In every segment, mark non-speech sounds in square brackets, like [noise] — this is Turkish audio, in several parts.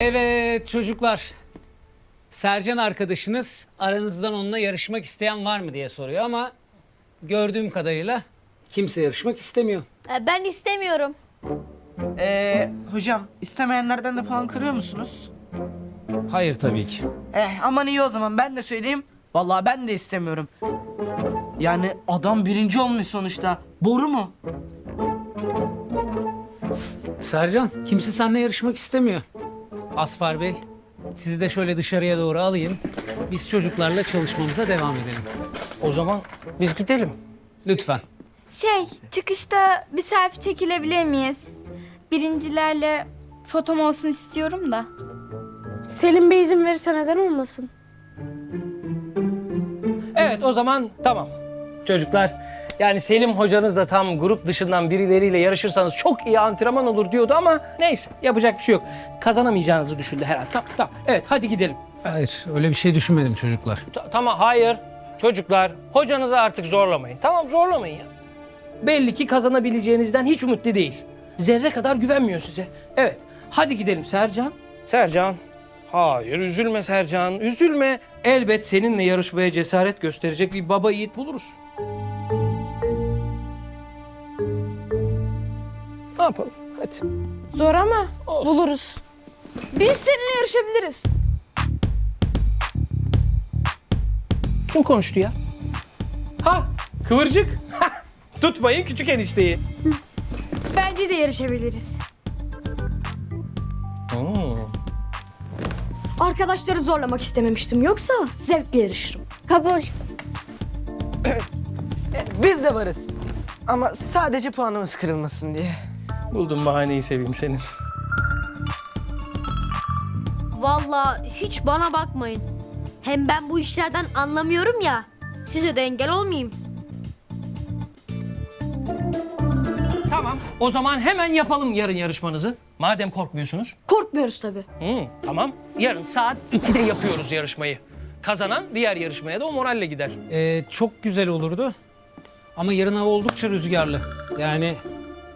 Evet çocuklar. Sercan arkadaşınız aranızdan onunla yarışmak isteyen var mı diye soruyor ama gördüğüm kadarıyla kimse yarışmak istemiyor. Ee, Ben istemiyorum. Ee, hocam istemeyenlerden de puan kırıyor musunuz? Hayır tabii ki. Eh aman iyi o zaman ben de söyleyeyim. Vallahi ben de istemiyorum. Yani adam birinci olmuş sonuçta. Boru mu? Sercan kimse seninle yarışmak istemiyor. Aspar Bey sizi de şöyle dışarıya doğru alayım. Biz çocuklarla çalışmamıza devam edelim. O zaman biz gidelim. Lütfen. Şey, çıkışta bir selfie çekilebilir miyiz? Birincilerle fotom olsun istiyorum da. Selim Bey izin verirse neden olmasın? Evet o zaman tamam. Çocuklar yani Selim hocanız da tam grup dışından birileriyle yarışırsanız çok iyi antrenman olur diyordu ama neyse yapacak bir şey yok. Kazanamayacağınızı düşündü herhalde. Tamam tamam. Evet hadi gidelim. Hayır öyle bir şey düşünmedim çocuklar. Ta- tamam hayır. Çocuklar hocanızı artık zorlamayın. Tamam zorlamayın ya. Belli ki kazanabileceğinizden hiç umutlu değil. Zerre kadar güvenmiyor size. Evet hadi gidelim Sercan. Sercan. Hayır üzülme Sercan üzülme. Elbet seninle yarışmaya cesaret gösterecek bir baba yiğit buluruz. Yapalım? Hadi. Zor ama Olsun. buluruz. Biz seninle yarışabiliriz. Kim konuştu ya? Ha kıvırcık. Tutmayın küçük enişteyi. Bence de yarışabiliriz. Arkadaşları zorlamak istememiştim. Yoksa zevkle yarışırım. Kabul. [clears throat] Biz de varız. Ama sadece puanımız kırılmasın diye. Buldum bahaneyi seveyim senin. Vallahi hiç bana bakmayın. Hem ben bu işlerden anlamıyorum ya. Size de engel olmayayım. Tamam. O zaman hemen yapalım yarın yarışmanızı. Madem korkmuyorsunuz. Korkmuyoruz tabii. Hı, tamam. Yarın saat 2'de yapıyoruz yarışmayı. Kazanan diğer yarışmaya da o moralle gider. Ee, çok güzel olurdu. Ama yarın hava oldukça rüzgarlı. Yani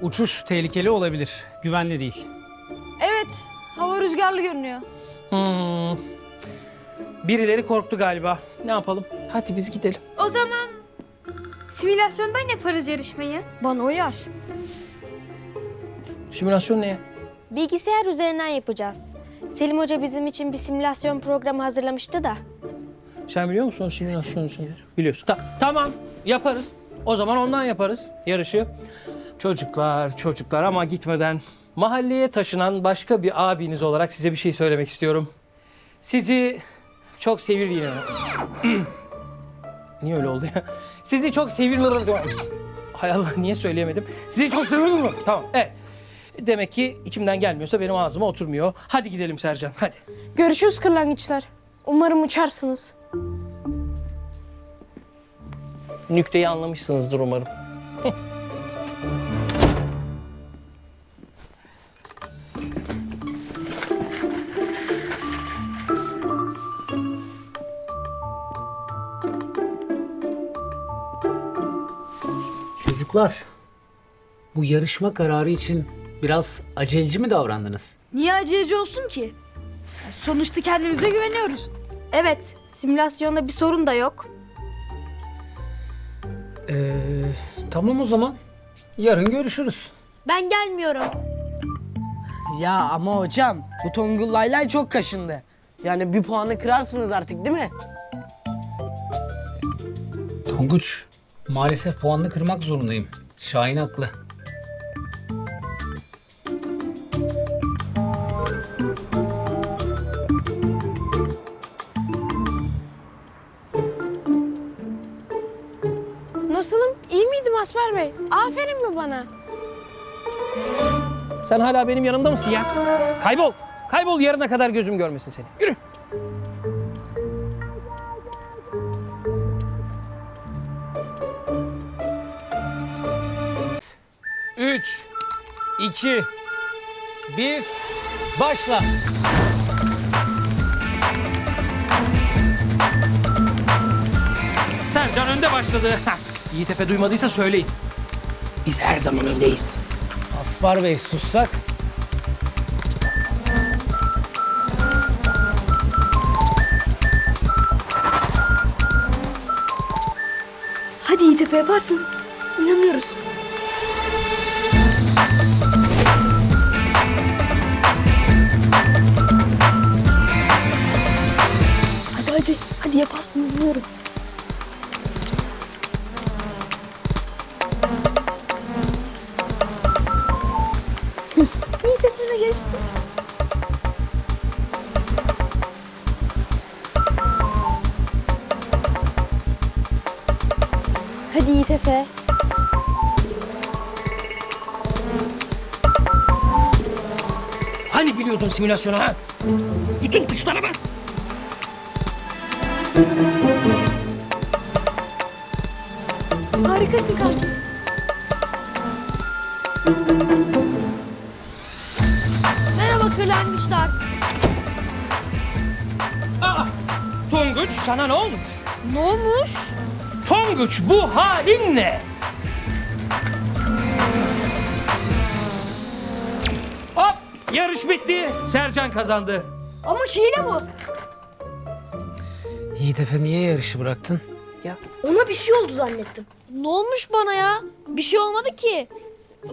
uçuş tehlikeli olabilir. Güvenli değil. Evet. Hava rüzgarlı görünüyor. Hmm. Birileri korktu galiba. Ne yapalım? Hadi biz gidelim. O zaman simülasyondan yaparız yarışmayı. Bana uyar. Simülasyon ne ya? Bilgisayar üzerinden yapacağız. Selim Hoca bizim için bir simülasyon programı hazırlamıştı da. Sen biliyor musun o simülasyon şeyleri? Biliyorsun. Ta- tamam. Yaparız. O zaman ondan yaparız yarışı. Çocuklar, çocuklar ama gitmeden mahalleye taşınan başka bir abiniz olarak size bir şey söylemek istiyorum. Sizi çok seviyorum. [clears throat] niye öyle oldu ya? Sizi çok seviyorum. Hay Allah niye söyleyemedim? Sizi çok seviyorum. Tamam. Evet. Demek ki içimden gelmiyorsa benim ağzıma oturmuyor. Hadi gidelim Sercan. Hadi. Görüşürüz kırlangıçlar. Umarım uçarsınız. Nükteyi anlamışsınızdır umarım. Çocuklar, bu yarışma kararı için biraz aceleci mi davrandınız? Niye aceleci olsun ki? Sonuçta kendimize güveniyoruz. Evet. Simülasyonda bir sorun da yok. Ee, tamam o zaman. Yarın görüşürüz. Ben gelmiyorum. Ya ama hocam bu Tongul Laylay çok kaşındı. Yani bir puanı kırarsınız artık değil mi? Tonguç, maalesef puanını kırmak zorundayım. Şahin haklı. Nasılım? İyi miydim Asper Bey? Aferin mi bana? Sen hala benim yanımda mısın ya? Kaybol. Kaybol yarına kadar gözüm görmesin seni. Yürü. 3, 2, 1, başla. Sercan önde başladı. Yiğit Efe duymadıysa söyleyin. Biz her zaman öndeyiz. Aspar Bey sussak. Hadi Yiğit Efe yaparsın. İnanıyoruz. Hadi. Yaparsın. Hız. İyi sefere geçti. Hadi Yiğit Efe. Hani biliyordun simülasyonu ha? Bütün tuşlara bas. Harikasın kanki. Merhaba kırlangıçlar. Aa, Tonguç sana ne olmuş? Ne olmuş? Tonguç bu halin ne? Hop yarış bitti. Sercan kazandı. Ama hile bu. Yiğit Efe niye yarışı bıraktın? Ona bir şey oldu zannettim. Ne olmuş bana ya? Bir şey olmadı ki.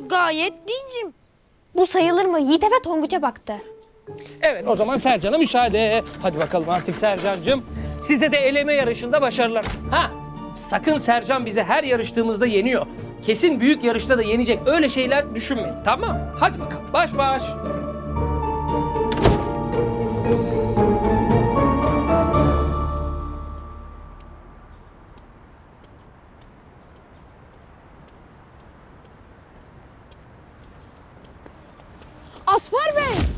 Gayet dincim. Bu sayılır mı? Yiğit Efe Tonguç'a baktı. Evet o zaman Sercan'a müsaade. Hadi bakalım artık Sercan'cığım. Size de eleme yarışında başarılar. Ha sakın Sercan bizi her yarıştığımızda yeniyor. Kesin büyük yarışta da yenecek. Öyle şeyler düşünmeyin tamam Hadi bakalım baş baş. Aspar Bey!